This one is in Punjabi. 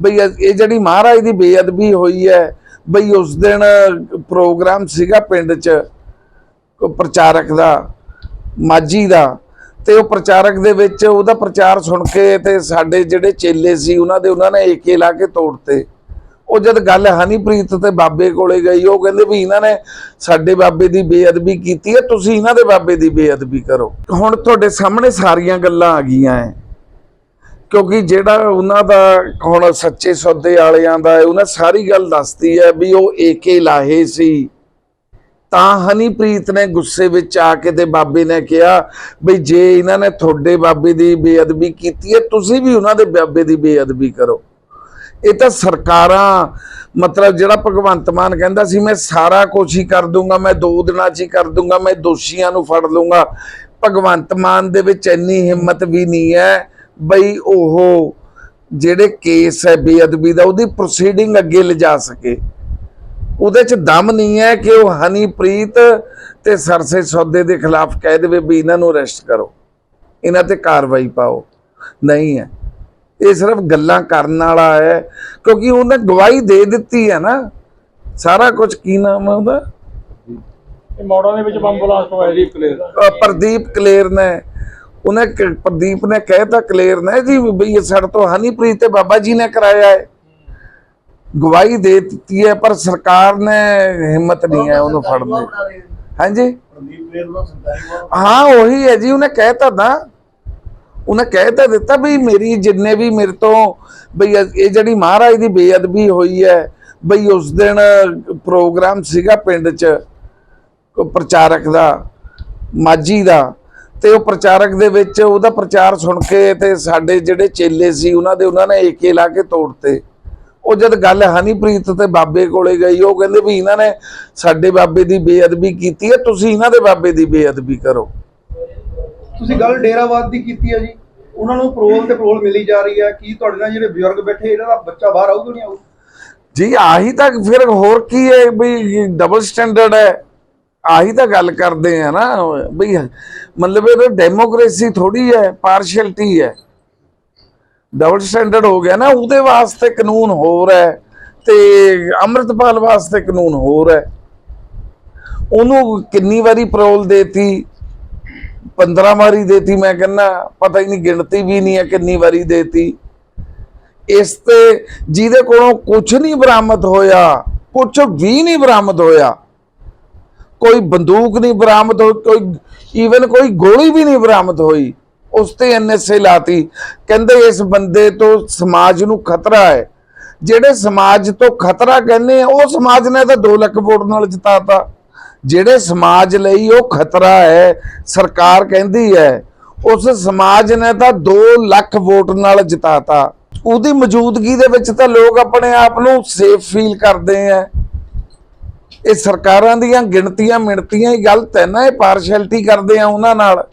ਬਈ ਇਹ ਜਿਹੜੀ ਮਹਾਰਾਜ ਦੀ ਬੇਅਦਬੀ ਹੋਈ ਹੈ, ਬਈ ਉਸ ਦਿਨ ਪ੍ਰੋਗਰਾਮ ਸੀਗਾ ਪਿੰਡ 'ਚ ਪ੍ਰਚਾਰਕ ਦਾ ਮਾਜੀ ਦਾ, ਤੇ ਉਹ ਪ੍ਰਚਾਰਕ ਦੇ ਵਿੱਚ ਉਹਦਾ ਪ੍ਰਚਾਰ ਸੁਣ ਕੇ ਤੇ ਸਾਡੇ ਜਿਹੜੇ ਚੇਲੇ ਸੀ, ਉਹਨਾਂ ਦੇ ਉਹਨਾਂ ਨੇ ਏਕੇ ਲਾ ਕੇ ਤੋੜਤੇ। ਉਹ ਜਦ ਗੱਲ ਹਨੀਪ੍ਰੀਤ ਤੇ ਬਾਬੇ ਕੋਲੇ ਗਈ, ਉਹ ਕਹਿੰਦੇ ਵੀ ਇਹਨਾਂ ਨੇ ਸਾਡੇ ਬਾਬੇ ਦੀ ਬੇਅਦਬੀ ਕੀਤੀ ਹੈ, ਤੁਸੀਂ ਇਹਨਾਂ ਦੇ ਬਾਬੇ ਦੀ ਬੇਅਦਬੀ ਕਰੋ। ਹੁਣ ਤੁਹਾਡੇ ਸਾਹਮਣੇ ਸਾਰੀਆਂ ਗੱਲਾਂ ਆ ਗਈਆਂ ਐ। ਕਿਉਂਕਿ ਜਿਹੜਾ ਉਹਨਾਂ ਦਾ ਹੁਣ ਸੱਚੇ ਸੌਦੇ ਵਾਲਿਆਂ ਦਾ ਉਹਨਾਂ ਸਾਰੀ ਗੱਲ ਦੱਸਦੀ ਹੈ ਵੀ ਉਹ ਏਕੇ ਲਾਹੇ ਸੀ। ਤਾਂ ਹਨੀਪ੍ਰੀਤ ਨੇ ਗੁੱਸੇ ਵਿੱਚ ਆ ਕੇ ਤੇ ਬਾਬੇ ਨੇ ਕਿਹਾ ਵੀ ਜੇ ਇਹਨਾਂ ਨੇ ਤੁਹਾਡੇ ਬਾਬੇ ਦੀ ਬੇਅਦਬੀ ਕੀਤੀ ਹੈ, ਤੁਸੀਂ ਵੀ ਉਹਨਾਂ ਦੇ ਬਾਬੇ ਦੀ ਬੇਅਦਬੀ ਕਰੋ। ਇਹ ਤਾਂ ਸਰਕਾਰਾਂ, ਮਤਲਬ ਜਿਹੜਾ ਭਗਵੰਤ ਮਾਨ ਕਹਿੰਦਾ ਸੀ, ਮੈਂ ਸਾਰਾ ਕੁਝ ਹੀ ਕਰ ਦੂੰਗਾ, ਮੈਂ ਦੋ ਦਿਨਾਂ 'ਚ ਹੀ ਕਰ ਦੂੰਗਾ, ਮੈਂ ਦੋਸ਼ੀਆਂ ਨੂੰ ਫੜ ਲੂੰਗਾ। ਭਗਵੰਤ ਮਾਨ ਦੇ ਵਿੱਚ ਇੰਨੀ ਹਿੰਮਤ ਵੀ ਨਹੀਂ ਹੈ ਬਈ ਉਹ ਜਿਹੜੇ ਕੇਸ ਹੈ ਬੇਅਦਬੀ ਦਾ ਉਹਦੀ ਪ੍ਰੋਸੀਡਿੰਗ ਅੱਗੇ ਲਿਜਾ ਸਕੇ। ਉਹਦੇ 'ਚ ਦਮ ਨਹੀਂ ਹੈ ਕਿ ਉਹ ਹਨੀਪ੍ਰੀਤ ਤੇ ਸਰਸੇ ਸੌਦੇ ਦੇ ਖਿਲਾਫ ਕਹਿ ਦੇਵੇ ਵੀ ਇਹਨਾਂ ਨੂੰ ਅਰੈਸਟ ਕਰੋ। ਇਹਨਾਂ ਤੇ ਕਾਰਵਾਈ ਪਾਓ। ਨਹੀਂ ਹੈ। ਇਹ ਸਿਰਫ ਗੱਲਾਂ ਕਰਨ ਵਾਲਾ ਹੈ ਕਿਉਂਕਿ ਉਹਨੇ ਗਵਾਹੀ ਦੇ ਦਿੱਤੀ ਹੈ ਨਾ। ਸਾਰਾ ਕੁਝ ਕੀ ਨਾਮ ਹੈ ਉਹਦਾ? ਇਹ ਮੋੜਾਂ ਦੇ ਵਿੱਚ ਬੰਬ ਬਲਾਸਟ ਹੋਇਆ ਜੀ ਕਲੀਅਰ ਅਹ ਪ੍ਰਦੀਪ ਕਲੇਰ ਨੇ। ਉਹਨੇ ਪ੍ਰਦੀਪ ਨੇ ਕਹਿਤਾ ਕਲੇਰ ਨੇ ਜੀ ਵੀ ਸਾਡੇ ਤੋਂ ਹਨੀਪ੍ਰੀਤ ਤੇ ਬਾਬਾ ਜੀ ਨੇ ਕਰਾਇਆ ਹੈ। ਗਵਾਹੀ ਦੇ ਦਿੱਤੀ ਹੈ, ਪਰ ਸਰਕਾਰ ਨੇ ਹਿੰਮਤ ਨਹੀਂ ਹੈ ਉਹਨੂੰ ਫੜਨ ਦੀ। ਹਾਂਜੀ? ਹਾਂ, ਉਹੀ ਹੈ ਜੀ, ਉਹਨੇ ਕਹਿਤਾ ਨਾ। ਉਹਨੇ ਕਹਿ ਤਾਂ ਦਿੱਤਾ ਵੀ ਮੇਰੀ ਜਿੰਨੇ ਵੀ ਮੇਰੇ ਤੋਂ ਬਈ ਇਹ ਜਿਹੜੀ ਮਹਾਰਾਜ ਦੀ ਬੇਅਦਬੀ ਹੋਈ ਹੈ, ਬਈ ਉਸ ਦਿਨ ਪ੍ਰੋਗਰਾਮ ਸੀਗਾ ਪਿੰਡ 'ਚ, ਪ੍ਰਚਾਰਕ ਦਾ ਮਾਜੀ ਦਾ। ਤੇ ਉਹ ਪ੍ਰਚਾਰਕ ਦੇ ਵਿੱਚ ਉਹਦਾ ਪ੍ਰਚਾਰ ਸੁਣ ਕੇ ਤੇ ਸਾਡੇ ਜਿਹੜੇ ਚੇਲੇ ਸੀ ਉਹਨਾਂ ਦੇ ਉਹਨਾਂ ਨੇ ਏਕੇ ਲਾ ਕੇ ਤੋੜਤੇ। ਉਹ ਜਦ ਗੱਲ ਹਨੀਪ੍ਰੀਤ ਤੇ ਬਾਬੇ ਕੋਲੇ ਗਈ ਉਹ ਕਹਿੰਦੇ ਵੀ ਇਹਨਾਂ ਨੇ ਸਾਡੇ ਬਾਬੇ ਦੀ ਬੇਅਦਬੀ ਕੀਤੀ ਹੈ ਤੁਸੀਂ ਇਹਨਾਂ ਦੇ ਬਾਬੇ ਦੀ ਬੇਅਦਬੀ ਕਰੋ। ਤੁਸੀਂ ਗੱਲ ਡੇਰਾਵਾਦ ਦੀ ਕੀਤੀ ਹੈ ਜੀ। ਉਹਨਾਂ ਨੂੰ ਪਰੋਲ ਤੇ ਪਰੋਲ ਮਿਲੀ ਜਾ ਰਹੀ ਹੈ ਕੀ ਤੁਹਾਡੇ ਨਾਲ ਜਿਹੜੇ ਬਜ਼ੁਰਗ ਬੈਠੇ ਇਹਨਾਂ ਦਾ ਬੱਚਾ ਬਾਹਰ ਆਊਗਾ ਨਹੀਂ ਆਊ ਜੀ ਆਹੀ ਤਾਂ ਫਿਰ ਹੋਰ ਕੀ ਹੈ ਵੀ ਡਬਲ ਸਟੈਂਡਰਡ ਹੈ। ਆਹੀ ਤਾਂ ਗੱਲ ਕਰਦੇ ਆ ਨਾ, ਬਈ ਮਤਲਬ ਇਹ ਡੈਮੋਕ੍ਰੇਸੀ ਥੋੜੀ ਹੈ ਪਾਰਸ਼ੈਲਿਟੀ ਹੈ। ਡਬਲ ਸਟੈਂਡਰਡ ਹੋ ਗਿਆ ਨਾ, ਉਹਦੇ ਵਾਸਤੇ ਕਾਨੂੰਨ ਹੋਰ ਹੈ, ਤੇ ਅੰਮ੍ਰਿਤਪਾਲ ਵਾਸਤੇ ਕਾਨੂੰਨ ਹੋਰ ਹੈ। ਉਹਨੂੰ ਕਿੰਨੀ ਵਾਰੀ ਪਰੋਲ ਦੇਤੀ 15 ਵਾਰੀ ਦੇਤੀ ਮੈਂ ਕਹਿੰਦਾ, ਪਤਾ ਹੀ ਨਹੀਂ, ਗਿਣਤੀ ਵੀ ਨਹੀਂ ਹੈ ਕਿੰਨੀ ਵਾਰੀ ਦੇਤੀ। ਇਸ ਤੇ ਜਿਹਦੇ ਕੋਲੋਂ ਕੁਝ ਨਹੀਂ ਬਰਾਮਦ ਹੋਇਆ ਕੁਝ ਵੀ ਨਹੀਂ ਬਰਾਮਦ ਹੋਇਆ ਕੋਈ ਬੰਦੂਕ ਨਹੀਂ ਬਰਾਮਦ ਹੋਈ ਕੋਈ ਈਵਨ ਕੋਈ ਗੋਲੀ ਵੀ ਨਹੀਂ ਬਰਾਮਦ ਹੋਈ, ਉਸ ਤੇ ਐਨਐਸਏ ਲਾਤੀ। ਕਹਿੰਦੇ ਇਸ ਬੰਦੇ ਤੋਂ ਸਮਾਜ ਨੂੰ ਖਤਰਾ ਹੈ। ਜਿਹੜੇ ਸਮਾਜ ਤੋਂ ਖਤਰਾ ਕਹਿੰਦੇ ਆ, ਉਹ ਸਮਾਜ ਨੇ ਤਾਂ 2 ਲੱਖ ਵੋਟ ਨਾਲ ਜਿਤਾਤਾ। ਜਿਹੜੇ ਸਮਾਜ ਲਈ ਉਹ ਖਤਰਾ ਹੈ, ਸਰਕਾਰ ਕਹਿੰਦੀ ਹੈ, ਉਸ ਸਮਾਜ ਨੇ ਤਾਂ 2 ਲੱਖ ਵੋਟ ਨਾਲ ਜਿਤਾਤਾ। ਉਹਦੀ ਮੌਜੂਦਗੀ ਦੇ ਵਿੱਚ ਤਾਂ ਲੋਕ ਆਪਣੇ ਆਪ ਨੂੰ ਸੇਫ ਫੀਲ ਕਰਦੇ ਆ। ਇਹ ਸਰਕਾਰਾਂ ਦੀਆਂ ਗਿਣਤੀਆਂ ਮਿਣਤੀਆਂ ਹੀ ਗਲਤ ਹੈ ਨਾ, ਇਹ ਪਾਰਸ਼ੈਲਿਟੀ ਕਰਦੇ ਆ ਉਹਨਾਂ ਨਾਲ।